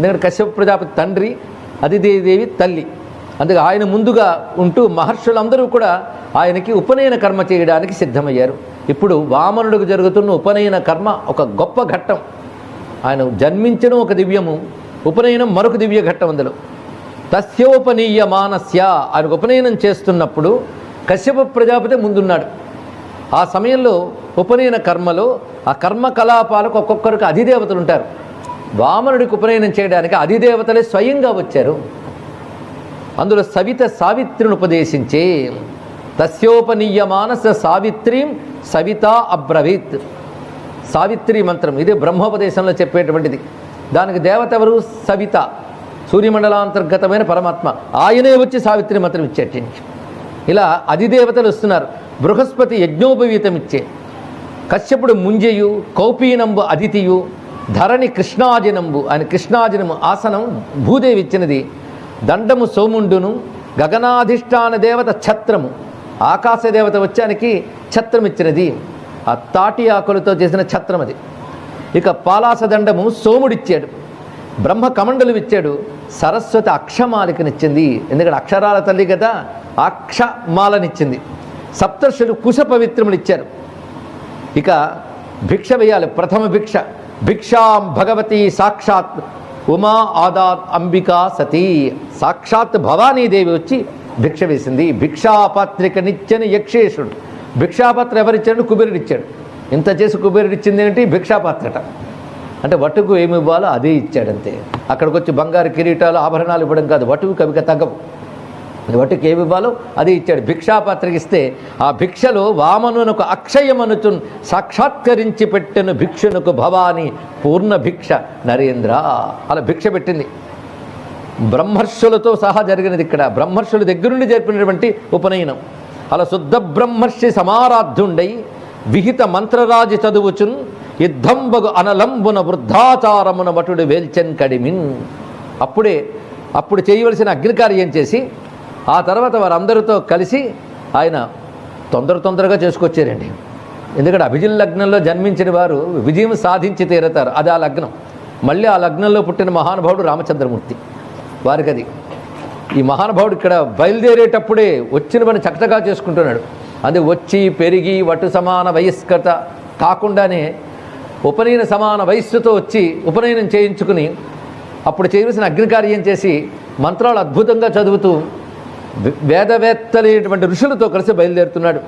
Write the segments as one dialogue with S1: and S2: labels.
S1: ఎందుకంటే కశ్యప ప్రజాపతి తండ్రి అదిదేవి తల్లి. అందుకే ఆయన ముందుగా ఉంటూ మహర్షులందరూ కూడా ఆయనకి ఉపనయన కర్మ చేయడానికి సిద్ధమయ్యారు. ఇప్పుడు వామనుడికి జరుగుతున్న ఉపనయన కర్మ ఒక గొప్ప ఘట్టం. ఆయన జన్మించడం ఒక దివ్యము ఉపనయనం మరొక దివ్య ఘట్టం అందులో. తస్యోపనీయ మానస్య ఆయన ఉపనయనం చేస్తున్నప్పుడు కశ్యప ప్రజాపతి ముందున్నాడు. ఆ సమయంలో ఉపనయన కర్మలో ఆ కర్మ కలాపాలకు ఒక్కొక్కరికి అధిదేవతలు ఉంటారు. వామనుడికి ఉపనయనం చేయడానికి అధిదేవతలే స్వయంగా వచ్చారు. అందులో సవిత సావిత్రిని ఉపదేశించే తస్యోపనీయ మానస సావిత్రీం సవిత అబ్రవీత్. సావిత్రి మంత్రం ఇది బ్రహ్మోపదేశంలో చెప్పేటువంటిది. దానికి దేవత ఎవరు? సవిత. సూర్యమండలాంతర్గతమైన పరమాత్మ. ఆయనే వచ్చి సావిత్రి మంత్రం ఇచ్చేట. ఇలా అధిదేవతలు వస్తున్నారు. బృహస్పతి యజ్ఞోపవీతం ఇచ్చే కశ్యపుడు ముంజయు కౌపీనంబు అదితియు ధరణి కృష్ణాజనంబు ఆయన కృష్ణాజనము ఆసనం భూదేవి ఇచ్చినది. దండము సోముండును గగనాధిష్టాన దేవత ఛత్రము ఆకాశ దేవత వచ్చానికి ఛత్రం ఇచ్చినది. ఆ తాటి ఆకులతో చేసిన ఛత్రం అది. ఇక పాలాస దండము సోముడిచ్చాడు. బ్రహ్మ కమండలు ఇచ్చాడు సరస్వతి అక్షమాలికనిచ్చింది. ఎందుకంటే అక్షరాల తల్లి కదా అక్షమాలనిచ్చింది. సప్తర్షులు కుశ పవిత్రములు ఇచ్చారు ఇక భిక్ష వేయాలి ప్రథమ భిక్ష. భిక్షాం భగవతి సాక్షాత్ ఉమా ఆదాత్ అంబికా సతీ. సాక్షాత్ భవానీదేవి వచ్చి భిక్ష వేసింది. భిక్షాపాత్రిక నిత్యని యక్షేషుడు. భిక్షాపాత్ర ఎవరిచ్చాడు? కుబేరుడిచ్చాడు. ఇంత చేసి కుబేరుడిచ్చింది ఏంటి? భిక్షాపాత్రట అంటే వటుకు ఏమి ఇవ్వాలో అదే ఇచ్చాడంతే. అక్కడికి వచ్చి బంగారు కిరీటాలు ఆభరణాలు ఇవ్వడం కాదు. వటుకు కవిక తగ్గవు. వటుకు ఏమి ఇవ్వాలో? అది ఇచ్చాడు. భిక్షాపత్రిక ఇస్తే ఆ భిక్షలో వామనునకు అక్షయమనుచున్ సాక్షాత్కరించి పెట్టిన భిక్షునకు భవాని పూర్ణ భిక్ష. నరేంద్ర అలా భిక్ష పెట్టింది. బ్రహ్మర్షులతో సహా జరిగినది ఇక్కడ. బ్రహ్మర్షుల దగ్గర నుండి జరిపినటువంటి ఉపనయనం. అలా శుద్ధ బ్రహ్మర్షి సమారాధ్యుండై విహిత మంత్రరాజు చదువుచున్ యుద్ధంబగు అనలంబున వృద్ధాచారమున వటుడు వేల్చెన్ కడిమిన్. అప్పుడే అప్పుడు చేయవలసిన అగ్నికార్యం చేసి ఆ తర్వాత వారందరితో కలిసి ఆయన తొందర తొందరగా చేసుకొచ్చారండి. ఎందుకంటే అభిజిల్ లగ్నంలో జన్మించిన వారు విజయం సాధించి తీరతారు. అది ఆ లగ్నం. మళ్ళీ ఆ లగ్నంలో పుట్టిన మహానుభావుడు రామచంద్రమూర్తి. వారికి అది ఈ మహానుభావుడు ఇక్కడ బయలుదేరేటప్పుడే వచ్చిన పని చక్కగా చేసుకుంటున్నాడు. అది వచ్చి పెరిగి వటు సమాన వయస్కత కాకుండానే ఉపనయన సమాన వయస్సుతో వచ్చి ఉపనయనం చేయించుకుని అప్పుడు చేయవలసిన అగ్నికార్యం చేసి మంత్రాలు అద్భుతంగా చదువుతూ వేదవేత్తలైనటువంటి ఋషులతో కలిసి బయలుదేరుతున్నాడు.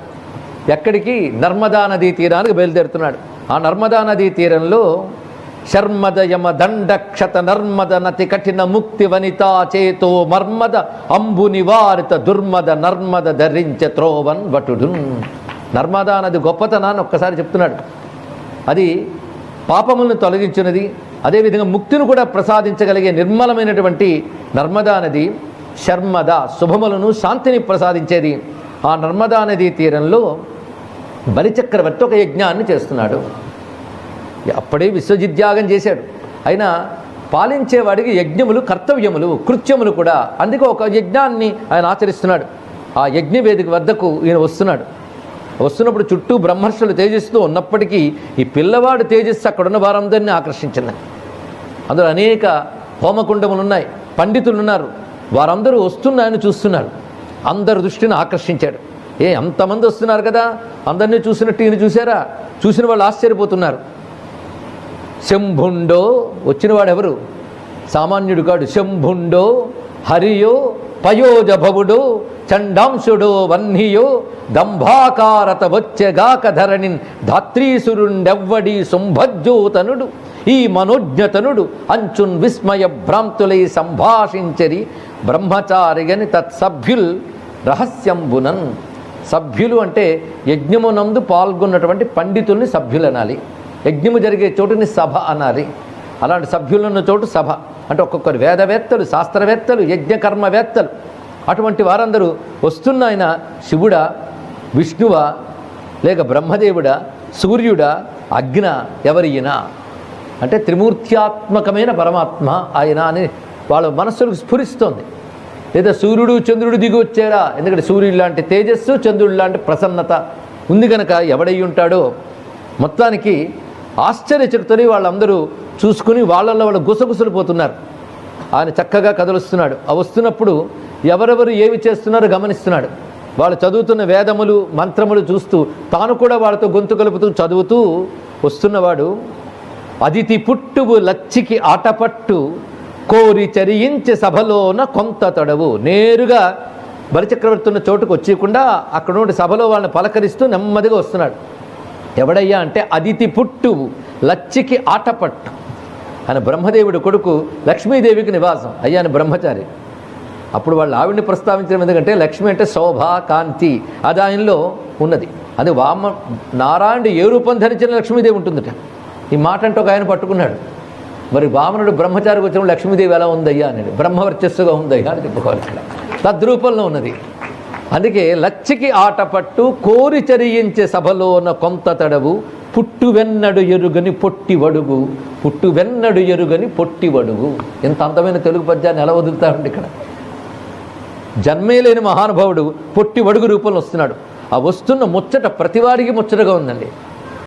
S1: ఎక్కడికి? నర్మదా నదీ తీరానికి బయలుదేరుతున్నాడు. ఆ నర్మదా నదీ తీరంలో శర్మద యమ దండ క్షత నర్మద నతి కఠిన ముక్తి వనితా చేతో మర్మద అంబు నివారిత దుర్మద నర్మద ధరించ త్రోవన్ వటుడు నర్మదా నది గొప్పతనాన్ని ఒక్కసారి చెప్తున్నాడు. అది పాపములను తొలగించినది అదేవిధంగా ముక్తిని కూడా ప్రసాదించగలిగే నిర్మలమైనటువంటి నర్మదా నది శర్మద శుభములను శాంతిని ప్రసాదించేది. ఆ నర్మదా నదీ తీరంలో బలిచక్రవర్తి ఒక యజ్ఞాన్ని చేస్తున్నాడు. అప్పుడే విశ్వజిద్యాగం చేశాడు. అయినా పాలించేవాడికి యజ్ఞములు కర్తవ్యములు కృత్యములు కూడా అందుకే ఒక యజ్ఞాన్ని ఆయన ఆచరిస్తున్నాడు. ఆ యజ్ఞవేదిక వద్దకు ఈయన వస్తున్నాడు. వస్తున్నప్పుడు చుట్టూ బ్రహ్మర్షులు తేజస్సుతో ఉన్నప్పటికీ ఈ పిల్లవాడు తేజస్సు అక్కడున్న వారందరినీ ఆకర్షించింది. అందులో అనేక హోమకుండములు ఉన్నాయి. పండితులు ఉన్నారు వారందరూ వస్తున్నాయని చూస్తున్నారు. అందరి దృష్టిని ఆకర్షించాడు. ఏ అంతమంది వస్తున్నారు కదా? అందరినీ చూసినట్టు ఈయన చూసారా చూసిన వాళ్ళు ఆశ్చర్యపోతున్నారు. శంభుండో వచ్చినవాడెవరు? సామాన్యుడు కాడు. శంభుండో హరియో పయోజభవుడో చండాంశుడో వన్నియో దంభాకారత వచ్చెగాక ధరణిన్ ధాత్రీసురుండెవ్వడి శుంభజ్యోతనుడు ఈ మనోజ్ఞతనుడు అంచున్ విస్మయ భ్రాంతులై సంభాషించరి బ్రహ్మచారిగని తత్సభ్యుల్ రహస్యంబునన్. సభ్యులు అంటే యజ్ఞమునందు పాల్గొన్నటువంటి పండితుల్ని సభ్యులు అనాలి యజ్ఞము జరిగే చోటుని సభ అనాలి. అలాంటి సభ్యులున్న చోటు సభ. అంటే ఒక్కొక్కరు వేదవేత్తలు శాస్త్రవేత్తలు యజ్ఞకర్మవేత్తలు. అటువంటి వారందరూ వస్తున్న ఆయన శివుడా విష్ణువా లేక బ్రహ్మదేవుడా సూర్యుడా అగ్న ఎవరియనా. అంటే త్రిమూర్త్యాత్మకమైన పరమాత్మ ఆయన అని వాళ్ళ మనస్సులకు స్ఫురిస్తుంది. లేదా సూర్యుడు చంద్రుడు దిగి వచ్చారా? ఎందుకంటే సూర్యుడు లాంటి తేజస్సు చంద్రుడు లాంటి ప్రసన్నత ఉంది కనుక ఎవడై ఉంటాడో మొత్తానికి ఆశ్చర్యచరితని వాళ్ళందరూ చూసుకుని వాళ్ళల్లో వాళ్ళు గుసగుసలు పోతున్నారు ఆయన చక్కగా కదులుస్తున్నాడు. ఆ వస్తున్నప్పుడు ఎవరెవరు ఏమి చేస్తున్నారో గమనిస్తున్నాడు. వాళ్ళు చదువుతున్న వేదములు మంత్రములు చూస్తూ తాను కూడా వాళ్ళతో గొంతు కలుపుతూ చదువుతూ వస్తున్నవాడు అదితి పుట్టువు లచ్చికి ఆటపట్టు కోరి చరించే సభలోన కొంత తడవు. నేరుగా బలిచక్రవర్తి ఉన్న చోటుకు వచ్చేయకుండా అక్కడ నుండి సభలో వాళ్ళని పలకరిస్తూ నెమ్మదిగా వస్తున్నాడు. ఎవడయ్యా అంటే అదితి పుట్టు లచ్చికి ఆటపట్టు ఆయన బ్రహ్మదేవుడి కొడుకు లక్ష్మీదేవికి నివాసం. అయ్యా అని బ్రహ్మచారి. అప్పుడు వాళ్ళు ఆవిడ్ని ప్రస్తావించడం ఎందుకంటే లక్ష్మి అంటే శోభ కాంతి. అది ఆయనలో ఉన్నది. అది వామ నారాయణుడు ఏ రూపం ధరించిన లక్ష్మీదేవి ఉంటుందట. ఈ మాట అంటే ఒక ఆయన పట్టుకున్నాడు. మరి వామనుడు బ్రహ్మచారికి వచ్చిన లక్ష్మీదేవి ఎలా ఉందయ్యా అని బ్రహ్మవర్చస్సుగా ఉందయ్యా అని చెప్పుకోవాలి ఇక్కడ. తద్రూపంలో ఉన్నది. అందుకే లచ్చికి ఆటపట్టు కోరి చరించే సభలోన కొంత తడవు పుట్టు వెన్నడు ఎరుగని పొట్టి వడుగు పుట్టు వెన్నడు ఎరుగని పొట్టి వడుగు. ఎంత అందమైన తెలుగు పద్యాన్ని ఎలా వదులుతామండి ఇక్కడ? జన్మే లేని మహానుభావుడు పొట్టి వడుగు రూపంలో వస్తున్నాడు. ఆ వస్తున్న ముచ్చట ప్రతివాడికి ముచ్చటగా ఉందండి.